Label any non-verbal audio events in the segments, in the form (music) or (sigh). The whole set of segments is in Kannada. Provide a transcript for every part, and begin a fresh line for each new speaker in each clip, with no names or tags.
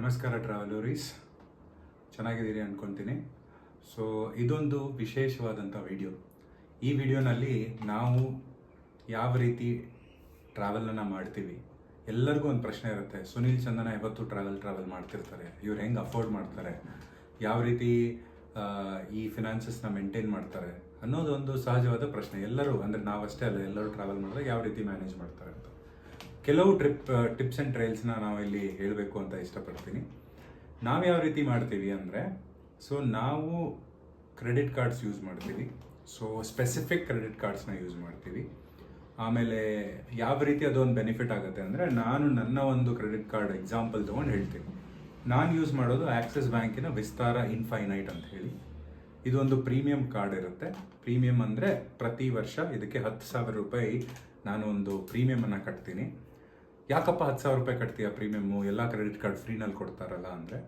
ನಮಸ್ಕಾರ, ಟ್ರಾವೆಲರೀಸ್. ಚೆನ್ನಾಗಿದ್ದೀರಿ ಅಂದ್ಕೊತೀನಿ ಸೊ ಇದೊಂದು ವಿಶೇಷವಾದಂಥ ವಿಡಿಯೋ. ಈ ವಿಡಿಯೋನಲ್ಲಿ ನಾವು ಯಾವ ರೀತಿ ಟ್ರಾವೆಲನ್ನು ಮಾಡ್ತೀವಿ, ಎಲ್ಲರಿಗೂ ಒಂದು ಪ್ರಶ್ನೆ ಇರುತ್ತೆ. ಸುನೀಲ್ ಚಂದನ ಯಾವತ್ತು ಟ್ರಾವೆಲ್ ಟ್ರಾವೆಲ್ ಮಾಡ್ತಿರ್ತಾರೆ. ಇವ್ರು ಹೆಂಗೆ ಅಫೋರ್ಡ್ ಮಾಡ್ತಾರೆ? ಯಾವ ರೀತಿ ಈ ಫಿನಾನ್ಸಸ್ನ ಮೇಂಟೈನ್ ಮಾಡ್ತಾರೆ ಅನ್ನೋದೊಂದು ಸಹಜವಾದ ಪ್ರಶ್ನೆ. ಎಲ್ಲರೂ, ಅಂದರೆ ನಾವಷ್ಟೇ ಅಲ್ಲ, ಎಲ್ಲರೂ ಟ್ರಾವೆಲ್ ಮಾಡಿದ್ರೆ ಯಾವ ರೀತಿ ಮ್ಯಾನೇಜ್ ಮಾಡ್ತಾರೆ ಅಂತ. ಕೆಲವು ಟ್ರಿಪ್ ಟಿಪ್ಸ್ ಆ್ಯಂಡ್ ಟ್ರೈಲ್ಸ್ನ ನಾವು ಇಲ್ಲಿ ಹೇಳಬೇಕು ಅಂತ ಇಷ್ಟಪಡ್ತೀನಿ. ನಾವು ಯಾವ ರೀತಿ ಮಾಡ್ತೀವಿ ಅಂದರೆ, ಸೊ ನಾವು ಕ್ರೆಡಿಟ್ ಕಾರ್ಡ್ಸ್ ಯೂಸ್ ಮಾಡ್ತೀವಿ. ಸೊ ಸ್ಪೆಸಿಫಿಕ್ ಕ್ರೆಡಿಟ್ ಕಾರ್ಡ್ಸ್ನ ಯೂಸ್ ಮಾಡ್ತೀವಿ. ಆಮೇಲೆ ಯಾವ ರೀತಿ ಅದೊಂದು ಬೆನಿಫಿಟ್ ಆಗುತ್ತೆ ಅಂದರೆ, ನಾನು ನನ್ನ ಒಂದು ಕ್ರೆಡಿಟ್ ಕಾರ್ಡ್ ಎಕ್ಸಾಂಪಲ್ ತೊಗೊಂಡು ಹೇಳ್ತೀನಿ. ನಾನು ಯೂಸ್ ಮಾಡೋದು ಆಕ್ಸಿಸ್ ಬ್ಯಾಂಕಿನ ವಿಸ್ತಾರ ಇನ್ಫೈನೈಟ್ ಅಂತ ಹೇಳಿ. ಇದೊಂದು ಪ್ರೀಮಿಯಂ ಕಾರ್ಡ್ ಇರುತ್ತೆ. ಪ್ರೀಮಿಯಂ ಅಂದರೆ ಪ್ರತಿ ವರ್ಷ ಇದಕ್ಕೆ ಹತ್ತು ಸಾವಿರ ರೂಪಾಯಿ ನಾನು ಒಂದು ಪ್ರೀಮಿಯಮನ್ನು ಕಟ್ತೀನಿ. ಯಾಕಪ್ಪ ಹತ್ತು ಸಾವಿರ ರೂಪಾಯಿ ಕಟ್ತೀಯ ಪ್ರೀಮಿಯಮ್ಮು ಎಲ್ಲ ಕ್ರೆಡಿಟ್ ಕಾರ್ಡ್ ಫ್ರೀನಲ್ಲಿ ಕೊಡ್ತಾರಲ್ಲ ಅಂದರೆ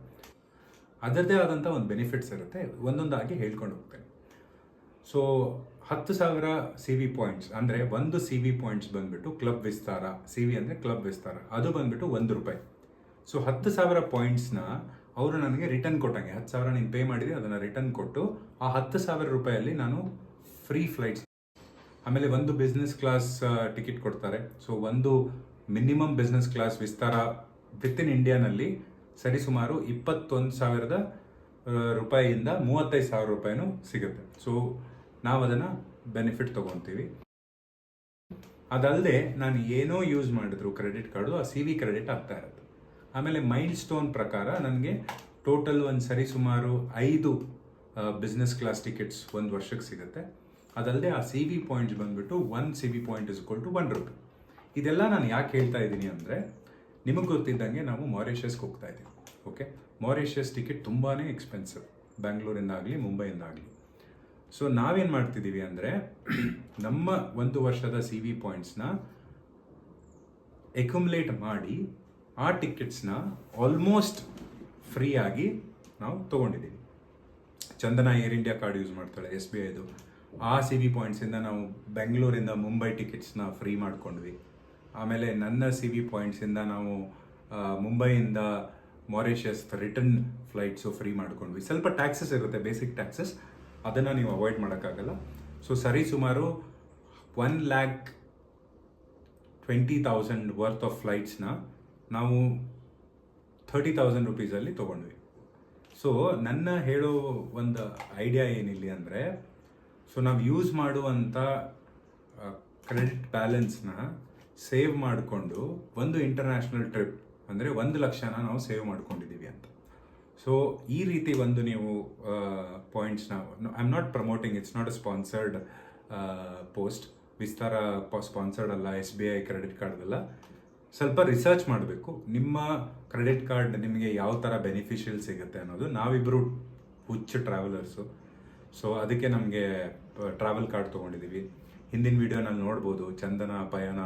ಅದರದ್ದೇ ಆದಂಥ ಒಂದು ಬೆನಿಫಿಟ್ಸ್ ಇರುತ್ತೆ. ಒಂದೊಂದಾಗಿ ಹೇಳ್ಕೊಂಡು ಹೋಗ್ತೇನೆ. ಸೊ ಹತ್ತು ಸಾವಿರ ಸಿ ವಿ ಪಾಯಿಂಟ್ಸ್ ಅಂದರೆ ಒಂದು ಸಿ ವಿ ಪಾಯಿಂಟ್ಸ್ ಬಂದುಬಿಟ್ಟು ಕ್ಲಬ್ ವಿಸ್ತಾರ ಸಿ ವಿ ಅಂದರೆ ಕ್ಲಬ್ ವಿಸ್ತಾರ ಅದು ಬಂದುಬಿಟ್ಟು ಒಂದು ರೂಪಾಯಿ. ಸೊ ಹತ್ತು ಸಾವಿರ ಪಾಯಿಂಟ್ಸ್ನ ಅವರು ನನಗೆ ರಿಟರ್ನ್ ಕೊಟ್ಟಂಗೆ. ಹತ್ತು ಸಾವಿರ ನೀನು ಪೇ ಮಾಡಿದ್ರೆ ಅದನ್ನು ರಿಟರ್ನ್ ಕೊಟ್ಟು ಆ ಹತ್ತು ಸಾವಿರ ರೂಪಾಯಲ್ಲಿ ನಾನು ಫ್ರೀ ಫ್ಲೈಟ್ಸ್ ಆಮೇಲೆ ಒಂದು ಬಿಸ್ನೆಸ್ ಕ್ಲಾಸ್ ಟಿಕೆಟ್ ಕೊಡ್ತಾರೆ. ಸೊ ಒಂದು minimum business class Vistara with in ಇಂಡಿಯಾನಲ್ಲಿ ಸರಿಸುಮಾರು ಇಪ್ಪತ್ತೊಂದು ಸಾವಿರದ ರೂಪಾಯಿಯಿಂದ ಮೂವತ್ತೈದು ಸಾವಿರ ರೂಪಾಯಿನೂ ಸಿಗುತ್ತೆ. ಸೊ ನಾವು ಅದನ್ನು ಬೆನಿಫಿಟ್ ತೊಗೊತೀವಿ. ಅದಲ್ಲದೆ ನಾನು ಏನೋ ಯೂಸ್ ಮಾಡಿದ್ರು ಕ್ರೆಡಿಟ್ ಕಾರ್ಡು ಆ ಸಿ ವಿ ಕ್ರೆಡಿಟ್ ಆಗ್ತಾ ಇರುತ್ತೆ. ಆಮೇಲೆ ಮೈಲ್ ಸ್ಟೋನ್ ಪ್ರಕಾರ ನನಗೆ ಟೋಟಲ್ ಒಂದು ಸರಿ ಸುಮಾರು ಐದು ಬಿಸ್ನೆಸ್ ಕ್ಲಾಸ್ ಟಿಕೆಟ್ಸ್ ಒಂದು ವರ್ಷಕ್ಕೆ ಸಿಗುತ್ತೆ. ಅದಲ್ಲದೆ ಆ ಸಿ ವಿ ಪಾಯಿಂಟ್ಸ್ ಬಂದ್ಬಿಟ್ಟು one C V point is equal one rupee ಇದೆಲ್ಲ ನಾನು ಯಾಕೆ ಹೇಳ್ತಾ ಇದ್ದೀನಿ ಅಂದರೆ ನಿಮಗೆ ಗೊತ್ತಿದ್ದಂಗೆ ನಾವು ಮಾರಿಷಸ್ಗೆ ಹೋಗ್ತಾ ಇದ್ದೀವಿ ಓಕೆ ಮಾರಿಷಸ್ ಟಿಕೆಟ್ ತುಂಬಾ ಎಕ್ಸ್ಪೆನ್ಸಿವ್ ಬ್ಯಾಂಗ್ಳೂರಿಂದಾಗಲಿ ಮುಂಬೈಯಿಂದಾಗಲಿ ಸೊ ನಾವೇನು ಮಾಡ್ತಿದ್ದೀವಿ ಅಂದರೆ (clears throat) ನಮ್ಮ ಒಂದು ವರ್ಷದ ಸಿ ವಿ ಪಾಯಿಂಟ್ಸ್ನ ಎಕ್ಯುಮುಲೇಟ್ ಮಾಡಿ ಆ ಟಿಕೆಟ್ಸ್ನ ಆಲ್ಮೋಸ್ಟ್ ಫ್ರೀ ಆಗಿ ನಾವು ತೊಗೊಂಡಿದ್ದೀವಿ. Chandana air India card use ಮಾಡ್ತಾಳೆ ಎಸ್ ಬಿ ಐದು ಆ ಸಿ ವಿ ಪಾಯಿಂಟ್ಸಿಂದ ನಾವು ಬೆಂಗಳೂರಿಂದ ಮುಂಬೈ ಟಿಕೆಟ್ಸ್ನ ಫ್ರೀ ಮಾಡ್ಕೊಂಡ್ವಿ. ಆಮೇಲೆ ನನ್ನ ಸಿ ವಿ ಪಾಯಿಂಟ್ಸಿಂದ ನಾವು ಮುಂಬೈಯಿಂದ ಮಾರಿಷಸ್ ರಿಟರ್ನ್ ಫ್ಲೈಟ್ಸು ಫ್ರೀ ಮಾಡ್ಕೊಂಡ್ವಿ. ಸ್ವಲ್ಪ ಟ್ಯಾಕ್ಸಸ್ ಇರುತ್ತೆ ಬೇಸಿಕ್ ಟ್ಯಾಕ್ಸಸ್ ಅದನ್ನು ನೀವು ಅವಾಯ್ಡ್ ಮಾಡೋಕ್ಕಾಗಲ್ಲ. ಸೊ ಸರಿ ಸುಮಾರು one lakh twenty thousand worth of ಫ್ಲೈಟ್ಸ್ನ ನಾವು ಥರ್ಟಿ ತೌಸಂಡ್ ರುಪೀಸಲ್ಲಿ ತೊಗೊಂಡ್ವಿ. ಸೊ ನನ್ನ ಹೇಳೋ ಒಂದು ಐಡಿಯಾ ಏನಿಲ್ಲ ಅಂದರೆ ಸೊ ನಾವು ಯೂಸ್ ಮಾಡುವಂಥ ಕ್ರೆಡಿಟ್ ಬ್ಯಾಲೆನ್ಸ್ನ ಸೇವ್ ಮಾಡಿಕೊಂಡು ಒಂದು ಇಂಟರ್ನ್ಯಾಷನಲ್ ಟ್ರಿಪ್ ಅಂದರೆ ಒಂದು ಲಕ್ಷನ ನಾವು ಸೇವ್ ಮಾಡ್ಕೊಂಡಿದ್ದೀವಿ ಅಂತ. ಸೊ ಈ ರೀತಿ ಒಂದು ನೀವು ಪಾಯಿಂಟ್ಸ್ನ I am not promoting it's not a sponsored post Vistara sponsored ಅಲ್ಲ ಎಸ್ ಬಿ ಐ ಕ್ರೆಡಿಟ್ ಕಾರ್ಡ್ದಲ್ಲ ಸ್ವಲ್ಪ ರಿಸರ್ಚ್ ಮಾಡಬೇಕು. ನಿಮ್ಮ ಕ್ರೆಡಿಟ್ ಕಾರ್ಡ್ ನಿಮಗೆ ಯಾವ ಥರ ಬೆನಿಫಿಷಿಯಲ್ ಸಿಗುತ್ತೆ ಅನ್ನೋದು. ನಾವಿಬ್ಬರು ಹುಚ್ಚು ಟ್ರಾವೆಲರ್ಸು ಸೊ ಅದಕ್ಕೆ ನಮಗೆ ಟ್ರಾವೆಲ್ ಕಾರ್ಡ್ ತೊಗೊಂಡಿದ್ದೀವಿ ಹಿಂದಿನ ವಿಡಿಯೋನಲ್ಲಿ ನೋಡ್ಬೋದು, ಚಂದನ, ಪಯಣ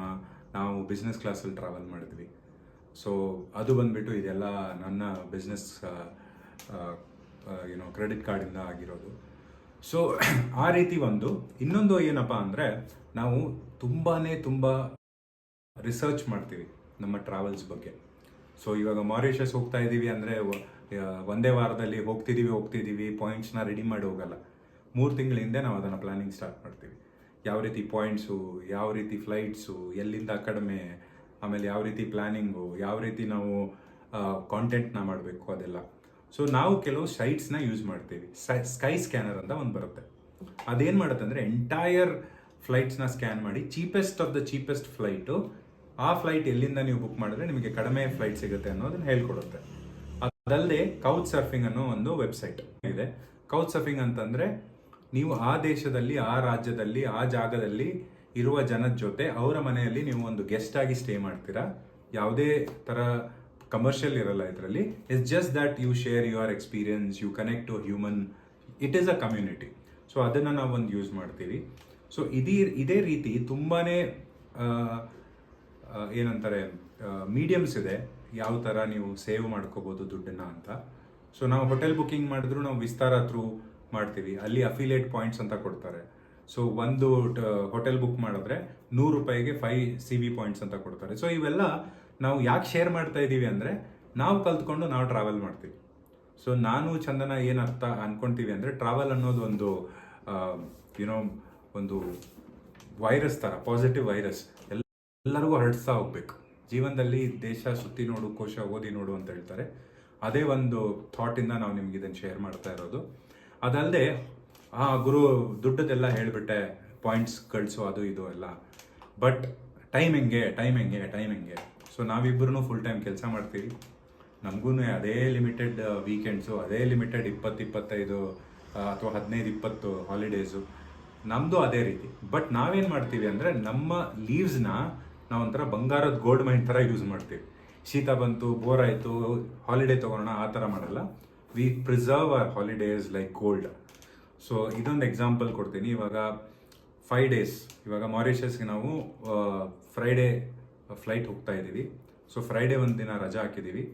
ನಾವು ಬಿಸ್ನೆಸ್ ಕ್ಲಾಸಲ್ಲಿ ಟ್ರಾವೆಲ್ ಮಾಡಿದ್ವಿ. ಸೊ ಅದು ಬಂದುಬಿಟ್ಟು ಇದೆಲ್ಲ ನನ್ನ ಬಿಸ್ನೆಸ್ ಏನೋ ಕ್ರೆಡಿಟ್ ಕಾರ್ಡಿಂದ ಆಗಿರೋದು. ಸೊ (clears throat) ಆ ರೀತಿ ಒಂದು. ಇನ್ನೊಂದು ಏನಪ್ಪ ಅಂದರೆ, ನಾವು ತುಂಬಾ ತುಂಬ ರಿಸರ್ಚ್ ಮಾಡ್ತೀವಿ ನಮ್ಮ ಟ್ರಾವೆಲ್ಸ್ ಬಗ್ಗೆ. ಸೊ ಇವಾಗ ಮಾರಿಷಸ್ ಹೋಗ್ತಾ ಇದ್ದೀವಿ ಅಂದರೆ ಒಂದೇ ವಾರದಲ್ಲಿ ಹೋಗ್ತಿದ್ದೀವಿ ಹೋಗ್ತಿದ್ದೀವಿ ಪಾಯಿಂಟ್ಸ್ನ ರೆಡಿ ಮಾಡಿ ಹೋಗಲ್ಲ. ಮೂರು ತಿಂಗಳ ಹಿಂದೆ ನಾವು ಅದನ್ನು ಪ್ಲಾನಿಂಗ್ ಸ್ಟಾರ್ಟ್ ಮಾಡ್ತೀವಿ. ಯಾವ ರೀತಿ ಪಾಯಿಂಟ್ಸು ಯಾವ ರೀತಿ ಫ್ಲೈಟ್ಸು ಎಲ್ಲಿಂದ ಕಡಿಮೆ, ಆಮೇಲೆ ಯಾವ ರೀತಿ ಪ್ಲ್ಯಾನಿಂಗು ಯಾವ ರೀತಿ ನಾವು ಕಾಂಟೆಂಟ್ನ ಮಾಡಬೇಕು ಅದೆಲ್ಲ. ಸೊ ನಾವು ಕೆಲವು ಸೈಟ್ಸ್ನ ಯೂಸ್ ಮಾಡ್ತೀವಿ. ಸ್ಕೈ ಸ್ಕ್ಯಾನರ್ ಅಂತ ಒಂದು ಬರುತ್ತೆ. ಅದೇನು ಮಾಡುತ್ತೆ ಅಂದರೆ ಎಂಟೈರ್ ಫ್ಲೈಟ್ಸ್ನ ಸ್ಕ್ಯಾನ್ ಮಾಡಿ cheapest of the cheapest flight ಆ ಫ್ಲೈಟ್ ಎಲ್ಲಿಂದ ನೀವು ಬುಕ್ ಮಾಡಿದ್ರೆ ನಿಮಗೆ ಕಡಿಮೆ ಫ್ಲೈಟ್ ಸಿಗುತ್ತೆ ಅನ್ನೋದನ್ನ ಹೇಳ್ಕೊಡುತ್ತೆ. ಅದಲ್ಲದೆ ಕೌಚ್ ಸರ್ಫಿಂಗ್ ಅನ್ನೋ ಒಂದು ವೆಬ್ಸೈಟ್ ಇದೆ. ಕೌಚ್ ಸರ್ಫಿಂಗ್ ಅಂತಂದ್ರೆ ನೀವು ಆ ದೇಶದಲ್ಲಿ, ಆ ರಾಜ್ಯದಲ್ಲಿ, ಆ ಜಾಗದಲ್ಲಿ ಇರುವ ಜನದ ಜೊತೆ ಅವರ ಮನೆಯಲ್ಲಿ ನೀವು ಒಂದು ಗೆಸ್ಟ್ ಆಗಿ ಸ್ಟೇ ಮಾಡ್ತೀರಾ? ಯಾವುದೇ ಥರ ಕಮರ್ಷಿಯಲ್ ಇರಲ್ಲ ಇದರಲ್ಲಿ. It's just that you share your experience you connect to human it is a community so ಅದನ್ನು ನಾವು ಒಂದು ಯೂಸ್ ಮಾಡ್ತೀವಿ. ಸೊ ಇದೇ ಇದೇ ರೀತಿ ತುಂಬಾ ಏನಂತಾರೆ ಮೀಡಿಯಮ್ಸ್ ಇದೆ. ಯಾವ ಥರ ನೀವು ಸೇವ್ ಮಾಡ್ಕೋಬೋದು ದುಡ್ಡನ್ನು ಅಂತ. ಸೊ ನಾವು ಹೋಟೆಲ್ ಬುಕಿಂಗ್ ಮಾಡಿದ್ರು ನಾವು ವಿಸ್ತಾರ ಥ್ರೂ ಮಾಡ್ತೀವಿ. ಅಲ್ಲಿ ಅಫಿಲಿಯೇಟ್ ಪಾಯಿಂಟ್ಸ್ ಅಂತ ಕೊಡ್ತಾರೆ. ಸೊ ಒಂದು ಹೋಟೆಲ್ ಬುಕ್ ಮಾಡಿದ್ರೆ ನೂರು ರೂಪಾಯಿಗೆ ಫೈವ್ ಸಿ ವಿ ಪಾಯಿಂಟ್ಸ್ ಅಂತ ಕೊಡ್ತಾರೆ. ಸೊ ಇವೆಲ್ಲ ನಾವು ಯಾಕೆ ಶೇರ್ ಮಾಡ್ತಾ ಇದ್ದೀವಿ ಅಂದರೆ, ನಾವು ಕಲ್ತ್ಕೊಂಡು ನಾವು ಟ್ರಾವೆಲ್ ಮಾಡ್ತೀವಿ. ಸೊ ನಾನು, ಚಂದನ ಏನು ಅರ್ಥ ಅಂದ್ಕೊಂತೀವಿ ಅಂದರೆ ಟ್ರಾವೆಲ್ ಅನ್ನೋದು ಒಂದು ಯುನೋ ಒಂದು ವೈರಸ್ ಥರ ಪಾಸಿಟಿವ್ ವೈರಸ್ ಎಲ್ಲ ಎಲ್ಲರಿಗೂ ಹರಡಿಸ್ತಾ ಹೋಗ್ಬೇಕು. ಜೀವನದಲ್ಲಿ ದೇಶ ಸುತ್ತಿ ನೋಡು, ಕೋಶ ಓದಿ ನೋಡು ಅಂತ ಹೇಳ್ತಾರೆ. ಅದೇ ಒಂದು ಥಾಟಿಂದ ನಾವು ನಿಮ್ಗೆ ಇದನ್ನು ಶೇರ್ ಮಾಡ್ತಾ ಇರೋದು. ಅದಲ್ಲದೆ ಆ, ಗುರು ದುಡ್ಡದೆಲ್ಲ ಹೇಳಿಬಿಟ್ಟೆ ಪಾಯಿಂಟ್ಸ್ ಕಳಿಸು, ಅದು ಇದು ಎಲ್ಲ. ಬಟ್ ಟೈಮ್ ಹೆಂಗೆ ಟೈಮ್ ಹೆಂಗೆ ಟೈಮ್ ಹೆಂಗೆ? ಸೊ ನಾವಿಬ್ಬರೂ ಫುಲ್ ಟೈಮ್ ಕೆಲಸ ಮಾಡ್ತೀವಿ. ನಮಗೂ ಅದೇ ಲಿಮಿಟೆಡ್ ವೀಕೆಂಡ್ಸು ಅದೇ ಲಿಮಿಟೆಡ್ ಇಪ್ಪತ್ತು ಇಪ್ಪತ್ತೈದು ಅಥವಾ ಹದಿನೈದು ಇಪ್ಪತ್ತು ಹಾಲಿಡೇಸು ನಮ್ಮದು ಅದೇ ರೀತಿ. ಬಟ್ ನಾವೇನು ಮಾಡ್ತೀವಿ ಅಂದರೆ, ನಮ್ಮ ಲೀವ್ಸ್ನ ನಾವು ಒಂಥರ ಬಂಗಾರದ ಗೋಲ್ಡ್ ಮೈನ್ ಥರ ಯೂಸ್ ಮಾಡ್ತೀವಿ. ಶೀತ ಬಂತು ಬೋರ್ ಆಯಿತು ಹಾಲಿಡೇ ತೊಗೊಳೋಣ, ಆ ಥರ ಮಾಡಲ್ಲ. We preserve our holidays like gold so ಇದೊಂದು ಎಕ್ಸಾಂಪಲ್ ಕೊಡ್ತೀನಿ. ಇವಾಗ ಫೈವ್ ಡೇಸ್ ಇವಾಗ ಮಾರಿಷಸ್ಗೆ ನಾವು ಫ್ರೈಡೇ ಫ್ಲೈಟ್ ಹೋಗ್ತಾ ಇದ್ದೀವಿ. ಸೊ ಫ್ರೈಡೇ ಒಂದು ದಿನ ರಜಾ ಹಾಕಿದ್ದೀವಿ.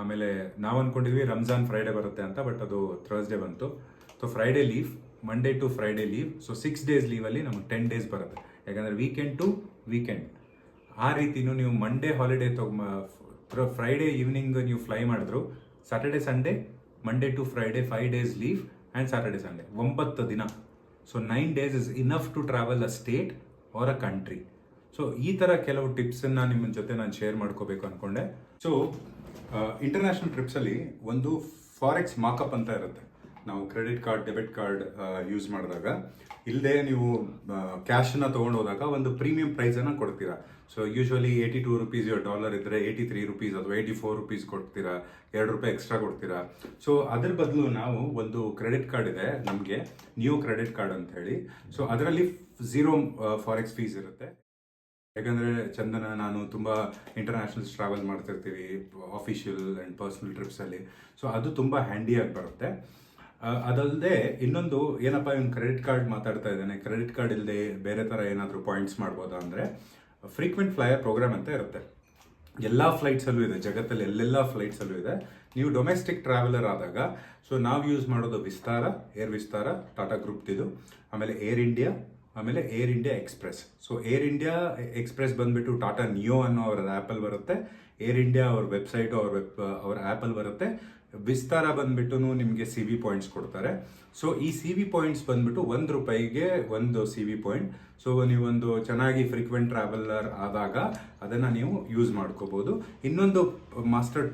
ಆಮೇಲೆ ನಾವು ಅಂದ್ಕೊಂಡಿದ್ವಿ ರಂಜಾನ್ ಫ್ರೈಡೇ ಬರುತ್ತೆ ಅಂತ ಬಟ್ ಅದು ಥರ್ಸ್ಡೇ ಬಂತು. So Friday leave Monday to Friday leave so six days ಲೀವಲ್ಲಿ ನಮಗೆ ಟೆನ್ ಡೇಸ್ ಬರುತ್ತೆ. ಯಾಕಂದರೆ ವೀಕೆಂಡ್ ಟು ವೀಕೆಂಡ್ ಆ ರೀತಿನೂ ನೀವು ಮಂಡೇ ಹಾಲಿಡೇ ತೊಗೊ ಫ್ರೈಡೇ ಈವ್ನಿಂಗ್ ನೀವು ಫ್ಲೈ ಮಾಡಿದ್ರು Saturday Sunday Monday to Friday five days leave and Saturday Sunday ಒಂಬತ್ತು ದಿನ. So nine days is enough to travel a state or a country so ಈ ಥರ ಕೆಲವು ಟಿಪ್ಸನ್ನು ನಿಮ್ಮ ಜೊತೆ ನಾನು ಶೇರ್ ಮಾಡ್ಕೋಬೇಕು ಅಂದ್ಕೊಂಡೆ ಸೊ ಇಂಟರ್ನ್ಯಾಷನಲ್ ಟ್ರಿಪ್ಸಲ್ಲಿ ಒಂದು ಫಾರೆಕ್ಸ್ ಮಾಕಪ್ ಅಂತ ಇರುತ್ತೆ. ನಾವು credit card debit card use ಮಾಡಿದಾಗ ಇಲ್ಲದೆ ನೀವು ಕ್ಯಾಶನ್ನು ತೊಗೊಂಡು ಹೋದಾಗ ಒಂದು ಪ್ರೀಮಿಯಂ ಪ್ರೈಸನ್ನು ಕೊಡ್ತೀರಾ. So usually eighty two rupees dollar ಇದ್ದರೆ ಏಯ್ಟಿ ತ್ರೀ ರುಪೀಸ್ ಅಥವಾ ಏಯ್ಟಿ ಫೋರ್ ರುಪೀಸ್ ಕೊಡ್ತೀರಾ, ಎರಡು ರೂಪಾಯಿ ಎಕ್ಸ್ಟ್ರಾ ಕೊಡ್ತೀರಾ. ಸೊ ಅದ್ರ ಬದಲು ನಾವು ಒಂದು ಕ್ರೆಡಿಟ್ ಕಾರ್ಡ್ ಇದೆ ನಮಗೆ ನ್ಯೂ ಕ್ರೆಡಿಟ್ ಕಾರ್ಡ್ ಅಂತ ಹೇಳಿ ಸೊ ಅದರಲ್ಲಿ ಝೀರೋ ಫಾರೆಕ್ಸ್ ಫೀಸ್ ಇರುತ್ತೆ. ಯಾಕಂದರೆ ಚಂದನ, ನಾನು ತುಂಬ ಇಂಟರ್ನ್ಯಾಷನಲ್ಸ್ ಟ್ರಾವೆಲ್ ಮಾಡ್ತಿರ್ತೀವಿ ಆಫಿಷಿಯಲ್ ಆ್ಯಂಡ್ ಪರ್ಸ್ನಲ್ ಟ್ರಿಪ್ಸಲ್ಲಿ ಸೊ ಅದು ತುಂಬ ಹ್ಯಾಂಡಿಯಾಗಿ ಬರುತ್ತೆ. ಅದಲ್ಲದೆ ಇನ್ನೊಂದು ಏನಪ್ಪ, ಇವ್ನು ಕ್ರೆಡಿಟ್ ಕಾರ್ಡ್ ಮಾತಾಡ್ತಾ ಇದ್ದಾನೆ. ಕ್ರೆಡಿಟ್ ಕಾರ್ಡ್ ಇಲ್ಲದೆ ಬೇರೆ ಥರ ಏನಾದರೂ ಪಾಯಿಂಟ್ಸ್ ಮಾಡ್ಬೋದಾ ಅಂದರೆ ಫ್ರೀಕ್ವೆಂಟ್ ಫ್ಲೈಯರ್ ಪ್ರೋಗ್ರಾಮ್ ಅಂತ ಇರುತ್ತೆ. ಎಲ್ಲ ಫ್ಲೈಟ್ಸಲ್ಲೂ ಇದೆ, ಜಗತ್ತಲ್ಲಿ ಎಲ್ಲೆಲ್ಲ ಫ್ಲೈಟ್ಸಲ್ಲೂ ಇದೆ. ನೀವು ಡೊಮೆಸ್ಟಿಕ್ ಟ್ರಾವೆಲರ್ ಆದಾಗ ಸೊ ನಾವು ಯೂಸ್ ಮಾಡೋದು ವಿಸ್ತಾರ ಏರ್ ವಿಸ್ತಾರ ಟಾಟಾ ಗ್ರೂಪ್ದಿದು ಆಮೇಲೆ ಏರ್ ಇಂಡಿಯಾ ಆಮೇಲೆ Air India Express so Air India Express ಬಂದ್ಬಿಟ್ಟು ಟಾಟಾ ನಿಯೋ ಅನ್ನೋ ಅವರ ಆ್ಯಪಲ್ಲಿ ಬರುತ್ತೆ. ಏರ್ ಇಂಡಿಯಾ ಅವ್ರ ವೆಬ್ಸೈಟು ಅವ್ರ ವೆಬ್ ಅವ್ರ ಆ್ಯಪಲ್ಲಿ ಬರುತ್ತೆ. ವಿಸ್ತಾರ ಬಂದ್ಬಿಟ್ಟು ನಿಮಗೆ ಸಿ ವಿ ಪಾಯಿಂಟ್ಸ್ ಕೊಡ್ತಾರೆ. ಸೊ ಈ ಸಿ ವಿ ಪಾಯಿಂಟ್ಸ್ ಬಂದ್ಬಿಟ್ಟು ಒಂದು ರೂಪಾಯಿಗೆ ಒಂದು ಸಿ ವಿ ಪಾಯಿಂಟ್ ಸೊ ನೀವೊಂದು ಚೆನ್ನಾಗಿ ಫ್ರೀಕ್ವೆಂಟ್ ಟ್ರಾವೆಲರ್ ಆದಾಗ ಅದನ್ನು ನೀವು ಯೂಸ್ ಮಾಡ್ಕೋಬೋದು. ಇನ್ನೊಂದು ಮಾಸ್ಟರ್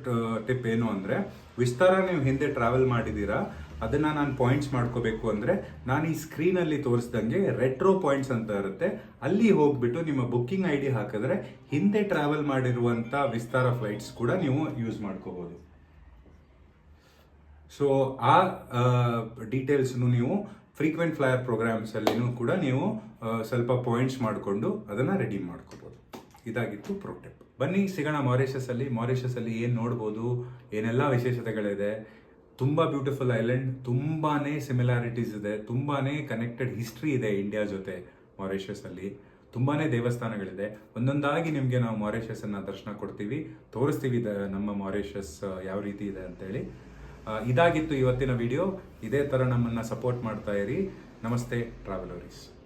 ಟಿಪ್ ಏನು ಅಂದರೆ, ವಿಸ್ತಾರ ನೀವು ಹಿಂದೆ ಟ್ರಾವೆಲ್ ಮಾಡಿದ್ದೀರಾ ಅದನ್ನು ನಾನು ಪಾಯಿಂಟ್ಸ್ ಮಾಡ್ಕೋಬೇಕು ಅಂದರೆ, ನಾನು ಈ ಸ್ಕ್ರೀನಲ್ಲಿ ತೋರಿಸ್ದಂಗೆ ರೆಟ್ರೋ ಪಾಯಿಂಟ್ಸ್ ಅಂತ ಇರುತ್ತೆ. ಅಲ್ಲಿ ಹೋಗ್ಬಿಟ್ಟು ನಿಮ್ಮ ಬುಕ್ಕಿಂಗ್ ಐ ಡಿ ಹಾಕಿದ್ರೆ ಹಿಂದೆ ಟ್ರಾವೆಲ್ ಮಾಡಿರುವಂಥ ವಿಸ್ತಾರ ಫ್ಲೈಟ್ಸ್ ಕೂಡ ನೀವು ಯೂಸ್ ಮಾಡ್ಕೋಬೋದು. ಸೊ ಆ ಡೀಟೇಲ್ಸ್ನು ನೀವು ಫ್ರೀಕ್ವೆಂಟ್ ಫ್ಲೈಯರ್ ಪ್ರೋಗ್ರಾಮ್ಸಲ್ಲಿನೂ ಕೂಡ ನೀವು ಸ್ವಲ್ಪ ಪಾಯಿಂಟ್ಸ್ ಮಾಡಿಕೊಂಡು ಅದನ್ನು ರೆಡಿ ಮಾಡ್ಕೋಬೋದು. ಇದಾಗಿತ್ತು ಪ್ರೋಟೆಪ್ ಬನ್ನಿ, ಸಿಗೋಣ ಮಾರಿಷಸಲ್ಲಿ ಮಾರಿಷಸಲ್ಲಿ ಏನು ನೋಡ್ಬೋದು, ಏನೆಲ್ಲ ವಿಶೇಷತೆಗಳಿದೆ. ತುಂಬ ಬ್ಯೂಟಿಫುಲ್ ಐಲ್ಯಾಂಡ್ ತುಂಬಾ ಸಿಮಿಲಾರಿಟೀಸ್ ಇದೆ ತುಂಬಾ ಕನೆಕ್ಟೆಡ್ ಹಿಸ್ಟ್ರಿ ಇದೆ ಇಂಡಿಯಾ ಜೊತೆ ಮಾರಿಷಸಲ್ಲಿ ತುಂಬಾ ದೇವಸ್ಥಾನಗಳಿದೆ. ಒಂದೊಂದಾಗಿ ನಿಮಗೆ ನಾವು ಮಾರಿಷಸನ್ನು ದರ್ಶನ ಕೊಡ್ತೀವಿ. ತೋರಿಸ್ತೀವಿ ನಮ್ಮ ಮಾರಿಷಸ್ ಯಾವ ರೀತಿ ಇದೆ ಅಂತೇಳಿ. ಇದಾಗಿತ್ತು ಇವತ್ತಿನ ವಿಡಿಯೋ ಇದೇ ಥರ ನಮ್ಮನ್ನು ಸಪೋರ್ಟ್ ಮಾಡ್ತಾ ಇರಿ. ನಮಸ್ತೆ ಟ್ರಾವೆಲರೀಸ್